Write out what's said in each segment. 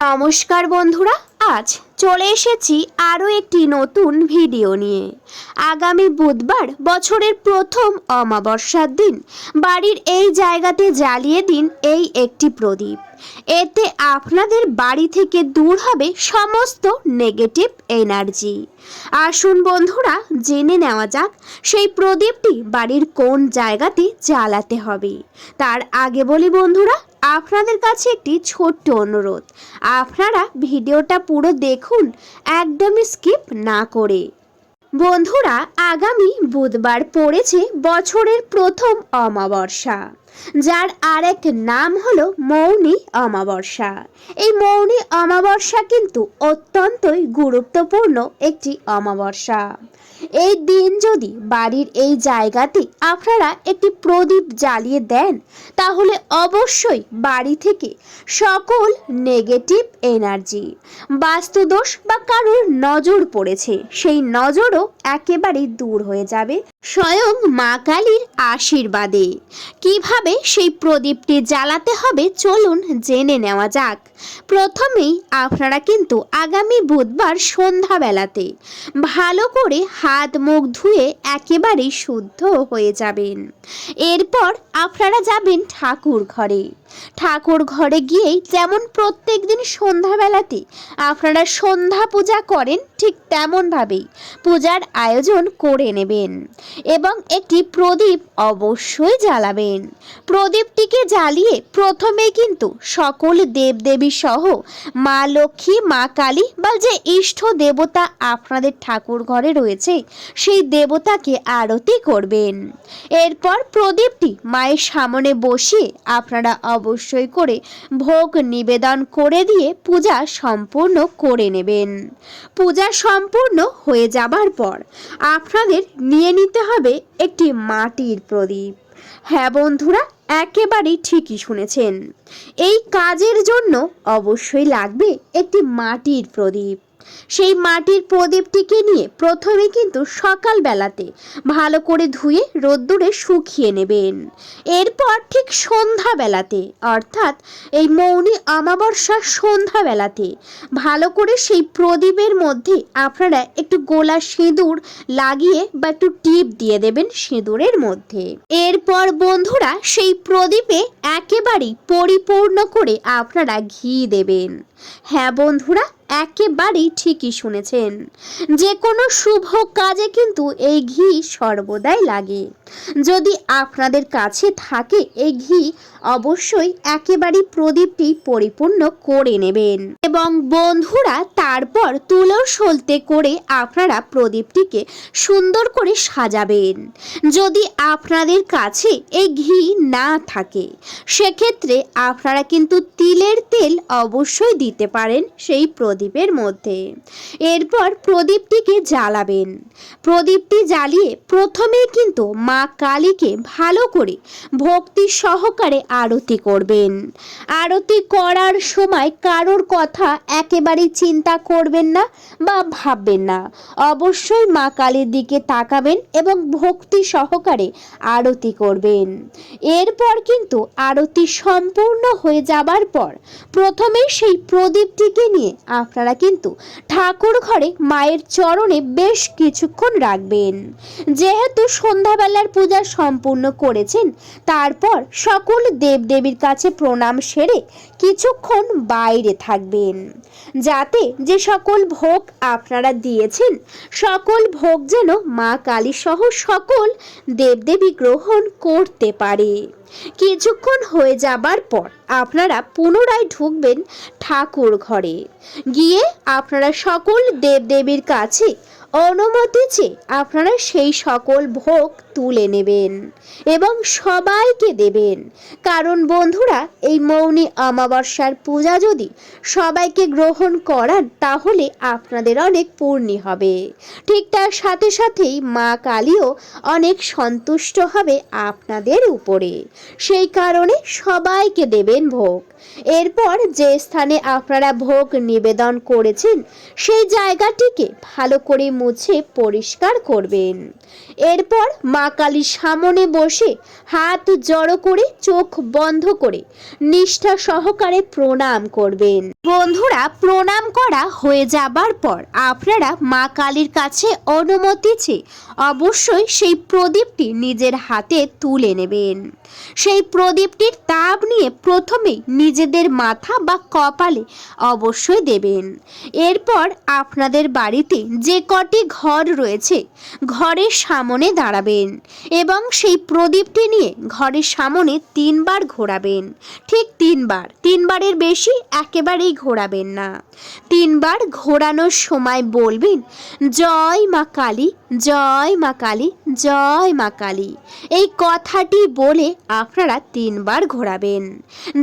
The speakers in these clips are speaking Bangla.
নমস্কার বন্ধুরা, আজ চলে এসেছি আরও একটি নতুন ভিডিও নিয়ে। আগামী বুধবার বছরের প্রথম অমাবস্যার দিন। বাড়ির এই জায়গাতে জ্বালিয়ে দিন এই একটি প্রদীপ। এতে আপনাদের বাড়ি থেকে দূর হবে সমস্ত নেগেটিভ এনার্জি। আসুন বন্ধুরা, জেনে নেওয়া যাক, সেই প্রদীপটি বাড়ির কোন জায়গাতে জ্বালাতে হবে। তার আগে বলি বন্ধুরা আপনাদের কাছে একটি ছোট্ট অনুরোধ। আপনারা ভিডিওটা পুরো দেখুন, একদমই স্কিপ না করে। বন্ধুরা, আগামী বুধবার পড়েছে বছরের প্রথম অমাবস্যা, যার আরেক নাম হলো মৌনী অমাবস্যা। এই মৌনী অমাবস্যা কিন্তু অত্যন্তই গুরুত্বপূর্ণ একটি অমাবস্যা। এই দিন যদি বাড়ির এই জায়গাতে আপনারা একটি প্রদীপ জ্বালিয়ে দেন, তাহলে অবশ্যই বাড়ি থেকে সকল নেগেটিভ এনার্জি বাস্তুদোষ বা কারোর নজর পড়েছে। সেই নজরও একেবারেই দূর হয়ে যাবে। স্বয়ং মা কালীর আশীর্বাদে। কীভাবে সেই প্রদীপটি জ্বালাতে হবে চলুন জেনে নেওয়া যাক। প্রথমেই আপনারা কিন্তু আগামী বুধবার সন্ধ্যাবেলাতে ভালো করে হাত মুখ ধুয়ে একেবারেই শুদ্ধ হয়ে যাবেন। এরপর আপনারা যাবেন ঠাকুর ঘরে। ঠাকুর ঘরে গিয়েই যেমন প্রত্যেক দিন সন্ধ্যাবেলাতে আপনারা সন্ধ্যা পূজা করেন ঠিক তেমনভাবেই পূজার আয়োজন করে নেবেন। এবং একটি প্রদীপ অবশ্যই জ্বালাবেন। প্রদীপটিকে জ্বালিয়ে প্রথমে কিন্তু সকল দেবদেবী সহ মা লক্ষ্মী, মা কালী বা যে ইষ্ট দেবতা আপনাদের ঠাকুর ঘরে রয়েছে, সেই দেবতাকে আরতি করবেন। এরপর প্রদীপটি মায়ের সামনে বসিয়ে আপনারা অবশ্যই করে ভোগ নিবেদন করে দিয়ে পূজা সম্পূর্ণ করে নেবেন। পূজা সম্পূর্ণ হয়ে যাবার পর আপনাদের নিয়ে নিতে হবে একটি মাটির প্রদীপ। হ্যাঁ বন্ধুরা, একেবারেই ঠিকই শুনেছেন। এই কাজের জন্য অবশ্যই লাগবে একটি মাটির প্রদীপ। সেই মাটির প্রদীপটিকে নিয়ে প্রথমে কিন্তু সকালবেলাতে ভালো করে ধুয়ে রোদ্দুরে শুকিয়ে নেবেন। এরপর ঠিক সন্ধ্যাবেলাতে, অর্থাৎ এই মৌনী অমাবস্যার সন্ধ্যাবেলাতে ভালো করে সেই প্রদীপের মধ্যে আপনারা একটু গোলা সিঁদুর লাগিয়ে বা একটু টিপ দিয়ে দেবেন সিঁদুরের মধ্যে। এরপর বন্ধুরা সেই প্রদীপে একেবারেই পরিপূর্ণ করে আপনারা ঘি দেবেন। হ্যাঁ বন্ধুরা একেবারেই ঠিকই শুনেছেন। যে কোনো শুভ কাজে কিন্তু এই ঘি সর্বদাই লাগে। যদি আপনাদের কাছে থাকে এই ঘি, অবশ্যই একেবারেই প্রদীপটি পরিপূর্ণ করে নেবেন। এবং বন্ধুরা, তারপর তুলো সলতে করে আপনারা প্রদীপটিকে সুন্দর করে সাজাবেন। যদি আপনাদের কাছে এই ঘি না থাকে, সেক্ষেত্রে আপনারা কিন্তু তিলের তেল অবশ্যই দিতে পারেন সেই প্রদীপের মধ্যে। এরপর প্রদীপটিকে জ্বালাবেন। প্রদীপটি জ্বালিয়ে প্রথমে কিন্তু মা কালীকে ভালো করে ভক্তি সহকারে আরতি করবেন। আরতি করার সময় কারোর কথা একেবারেই চিন্তা করবেন না বা ভাববেন না। অবশ্যই মা কালীর দিকে তাকাবেন এবং ভক্তি সহকারে আরতি করবেন। এরপর কিন্তু আরতি সম্পূর্ণ হয়ে যাবার পর প্রথমেই সেই প্রদীপটিকে নিয়ে আপনারা কিন্তু ঠাকুর ঘরে মায়ের চরণে বেশ কিছুক্ষণ রাখবেন। যেহেতু সন্ধ্যাবেলার পূজা সম্পূর্ণ করেছেন। তারপর সকল দেবদেবীর কাছে প্রণাম সেরে কিছুক্ষণ বাইরে থাকবেন। যাতে যে সকল ভোগ আপনারা দিয়েছেন, সকল ভোগ যেন মা কালী সহ সকল দেবদেবী গ্রহণ করতে পারে। কিছুক্ষণ হয়ে যাবার পর আপনারা পুনরায় ঢুকবেন ঠাকুর ঘরে। গিয়ে আপনারা সকল দেবদেবীর কাছে অনুমতি চেয়ে আপনারা সেই সকল ভোগ তুলে নেবেন এবং সবাইকে দেবেন। কারণ বন্ধুরা, এই মৌনী অমাবস্যার পূজা যদি সবাইকে গ্রহণ করান, তাহলে আপনাদের অনেক পূর্ণি হবে। ঠিক তার সাথে সাথেই মা কালীও অনেক সন্তুষ্ট হবে আপনাদের উপরে। সেই কারণে সবাইকে দেবেন ভোগ। এরপর যে স্থানে আপনারা ভোগ নিবেদন করেছেন সেই জায়গাটিকে ভালো করে মুছে পরিষ্কার করবেন। এরপর মা কালীর সামনে বসে হাত জড়ো করে চোখ বন্ধ করে নিষ্ঠা সহকারে প্রণাম করবেন। বন্ধুরা, প্রণাম করা হয়ে যাবার পর আপনারা মা কালীর কাছে অনুমতি চেয়ে অবশ্যই সেই প্রদীপটি নিজের হাতে তুলে নেবেন। সেই প্রদীপটির তাপ নিয়ে প্রথমে নিজেদের মাথা বা কপালে অবশ্যই দেবেন। এরপর আপনাদের বাড়িতে যে কটি ঘর রয়েছে, ঘরের সামনে দাঁড়াবেন এবং সেই প্রদীপটি নিয়ে ঘরের সামনে তিনবার ঘোরাবেন। ঠিক তিনবার, তিনবারের বেশি একেবারেই ঘোরাবেন না। তিনবার ঘোরানোর সময় বলবেন, জয় মা কালী জয় মা কালী, জয় মা কালী। এই কথাটি বলে আপনারা তিনবার ঘোরাবেন।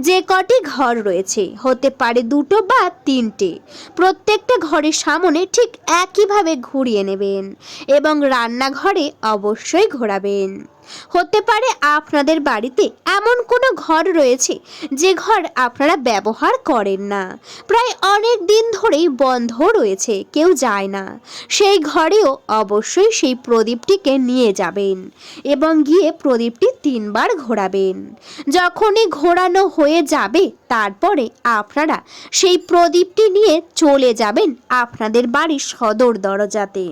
যে কটি ঘর রয়েছে, হতে পারে দুটো বা তিনটে, প্রত্যেকটা ঘরের সামনে ঠিক একইভাবে ঘুরিয়ে নেবেন এবং রান্নাঘরে অবশ্যই ঘোরাবেন। হতে পারে আপনাদের বাড়িতে এমন কোনো ঘর রয়েছে, যে ঘর আপনারা ব্যবহার করেন না। প্রায় অনেক দিন ধরেই বন্ধ রয়েছে, কেউ যায় না। সেই ঘরেও অবশ্যই সেই প্রদীপটিকে নিয়ে যাবেন এবং গিয়ে প্রদীপটি তিনবার ঘোরাবেন। যখনই ঘোরানো হয়ে যাবে, তারপরে আপনারা সেই প্রদীপটি নিয়ে চলে যাবেন আপনাদের বাড়ির সদর দরজাতে,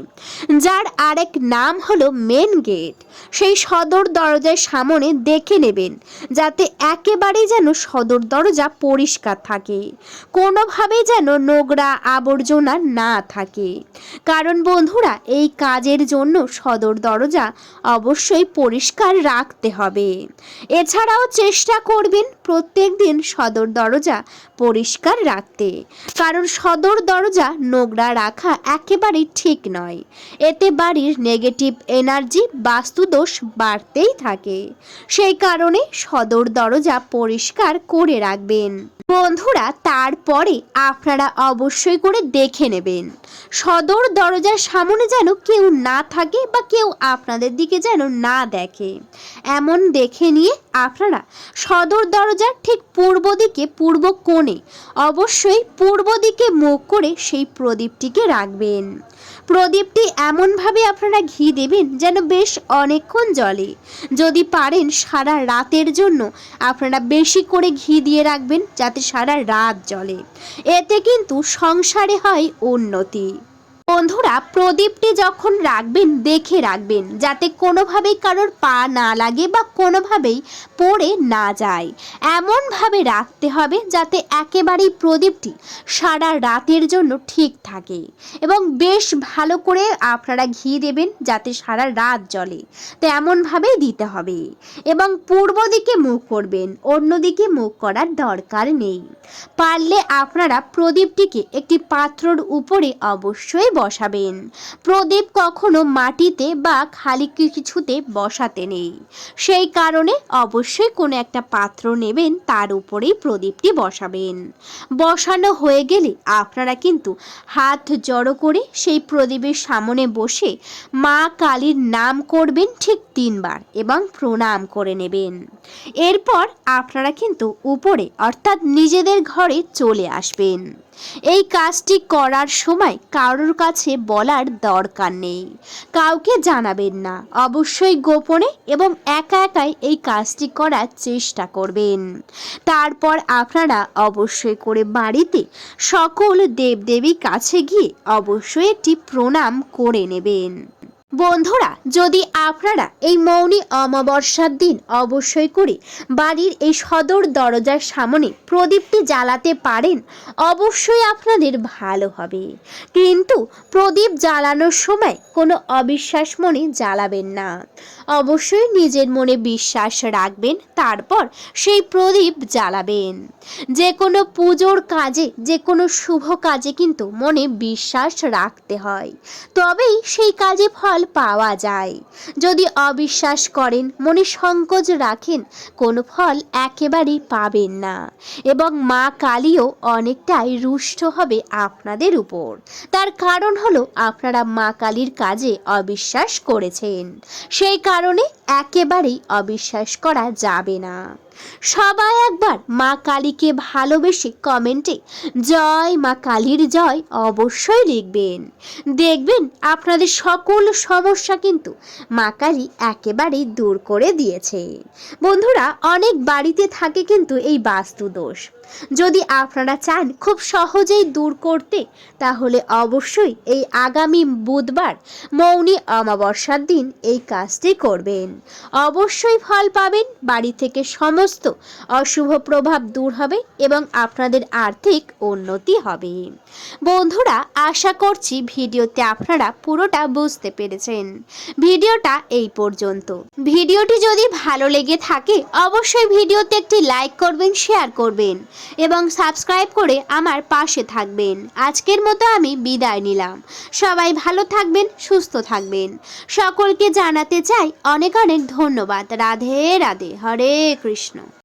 যার আরেক নাম হলো মেন গেট। সেই সদর দরজার সামনে দেখে নেবেন, যাতে একেবারেই যেন সদর দরজা পরিষ্কার থাকে। কোনোভাবেই যেন নোংরা আবর্জনা না থাকে। কারণ বন্ধুরা, এই কাজের জন্য সদর দরজা অবশ্যই পরিষ্কার রাখতে হবে। এছাড়াও চেষ্টা করবেন প্রত্যেক দিন সদর দরজা পরিষ্কার রাখতে। কারণ সদর দরজা নোংরা রাখা একেবারেই ঠিক নয়। এতে বাড়ির নেগেটিভ এনার্জি বাস্তুদোষ বাড়তেই থাকে। সেই কারণে সদর দরজা পরিষ্কার করে রাখবেন। বন্ধুরা, তারপরে আপনারা অবশ্যই করে দেখে নেবেন। সদর দরজার সামনে যেন কেউ না থাকে বা কেউ আপনাদের দিকে যেন না দেখে। এমন দেখে নিয়ে আপনারা সদর দরজার ঠিক পূর্ব দিকে, পূর্ব কোণে অবশ্যই পূর্ব দিকে মুখ করে সেই প্রদীপটিকে রাখবেন। প্রদীপটি এমনভাবে আপনারা ঘি দেবেন যেন বেশ অনেকক্ষণ জলে যদি পারেন সারা রাতের জন্য আপনারা বেশি করে ঘি দিয়ে রাখবেন যাতে সারা রাত জলে এতে কিন্তু সংসারে হয় উন্নতি। বন্ধুরা, প্রদীপটি যখন রাখবেন, দেখে রাখবেন, যাতে কোনোভাবেই কারোর পা না লাগে বা কোনোভাবেই পড়ে না যায়। এমনভাবে রাখতে হবে যাতে একেবারেই প্রদীপটি সারা রাতের জন্য ঠিক থাকে। এবং বেশ ভালো করে আপনারা ঘি দেবেন যাতে সারা রাত জ্বলে। তো এমনভাবেই দিতে হবে। এবং পূর্ব দিকে মুখ করবেন অন্যদিকে মুখ করার দরকার নেই। পারলে আপনারা প্রদীপটিকে একটি পাত্রর উপরে অবশ্যই বসাবেন। প্রদীপ কখনো মাটিতে বা খালি কিছুতে বসাতে নেই। সেই কারণে অবশ্যই কোনো একটা পাত্র নেবেন, তার উপরেই প্রদীপটি বসাবেন। বসানো হয়ে গেলে আপনারা কিন্তু হাত জড়ো করে সেই প্রদীপের সামনে বসে মা কালীর নাম করবেন ঠিক তিনবার এবং প্রণাম করে নেবেন। এরপর আপনারা কিন্তু উপরে অর্থাৎ নিজেদের ঘরে চলে আসবেন। এই কাজটি করার সময় কারোর কাছে বলার দরকার নেই। কাউকে জানাবেন না। অবশ্যই গোপনে এবং একা একাই এই কাজটি করার চেষ্টা করবেন। তারপর আপনারা অবশ্যই করে বাড়িতে সকল দেবদেবীর কাছে গিয়ে অবশ্যই একটি প্রণাম করে নেবেন। বন্ধুরা, যদি আপনারা এই মৌনি অমাবস্যার দিন অবশ্যই করে বাড়ির এই সদর দরজার সামনে প্রদীপটি জ্বালাতে পারেন, অবশ্যই আপনাদের ভালো হবে। কিন্তু প্রদীপ জ্বালানোর সময় কোনো অবিশ্বাস মনে জ্বালাবেন না। অবশ্যই নিজের মনে বিশ্বাস রাখবেন, তারপর সেই প্রদীপ জ্বালাবেন। যে কোনো পুজোর কাজে, যে কোনো শুভ কাজে কিন্তু মনে বিশ্বাস রাখতে হয়। তবেই সেই কাজে ফল ফল পাওয়া যায়। যদি অবিশ্বাস করেন, মনে সংকোচ রাখেন, কোনো ফল একেবারেই পাবেন না। এবং মা কালীও অনেকটাই রুষ্ট হবে আপনাদের উপর। তার কারণ হলো, আপনারা মা কালীর কাজে অবিশ্বাস করেছেন। সেই কারণে একেবারেই অবিশ্বাস করা যাবে না। সবাই একবার মা কালীকে ভালোবেসে কমেন্টে জয় মা কালীর জয় অবশ্যই লিখবেন। দেখবেন আপনাদের সকল সমস্যা কিন্তু মা কালী একেবারেই দূর করে দিয়েছে। বন্ধুরা, অনেক বাড়িতে থাকে কিন্তু এই বাস্তু দোষ যদি আপনারা চান খুব সহজেই দূর করতে, তাহলে অবশ্যই এই আগামী বুধবার মৌনী অমাবস্যার দিন এই কাজটি করবেন। অবশ্যই ফল পাবেন, বাড়ি থেকে সমস্ত অশুভ প্রভাব দূর হবে এবং আপনাদের আর্থিক উন্নতি হবে। বন্ধুরা, আশা করছি ভিডিওতে আপনারা পুরোটা বুঝতে পেরেছেন। ভিডিওটা এই পর্যন্ত। ভিডিওটি যদি ভালো লেগে থাকে, অবশ্যই ভিডিওতে একটি লাইক করবেন, শেয়ার করবেন। এবং সাবস্ক্রাইব করে আমার পাশে থাকবেন। আজকের মতো আমি বিদায় নিলাম। সবাই ভালো থাকবেন, সুস্থ থাকবেন। সকলকে জানাতে চাই অনেক অনেক ধন্যবাদ। রাধে রাধে। হরে কৃষ্ণ।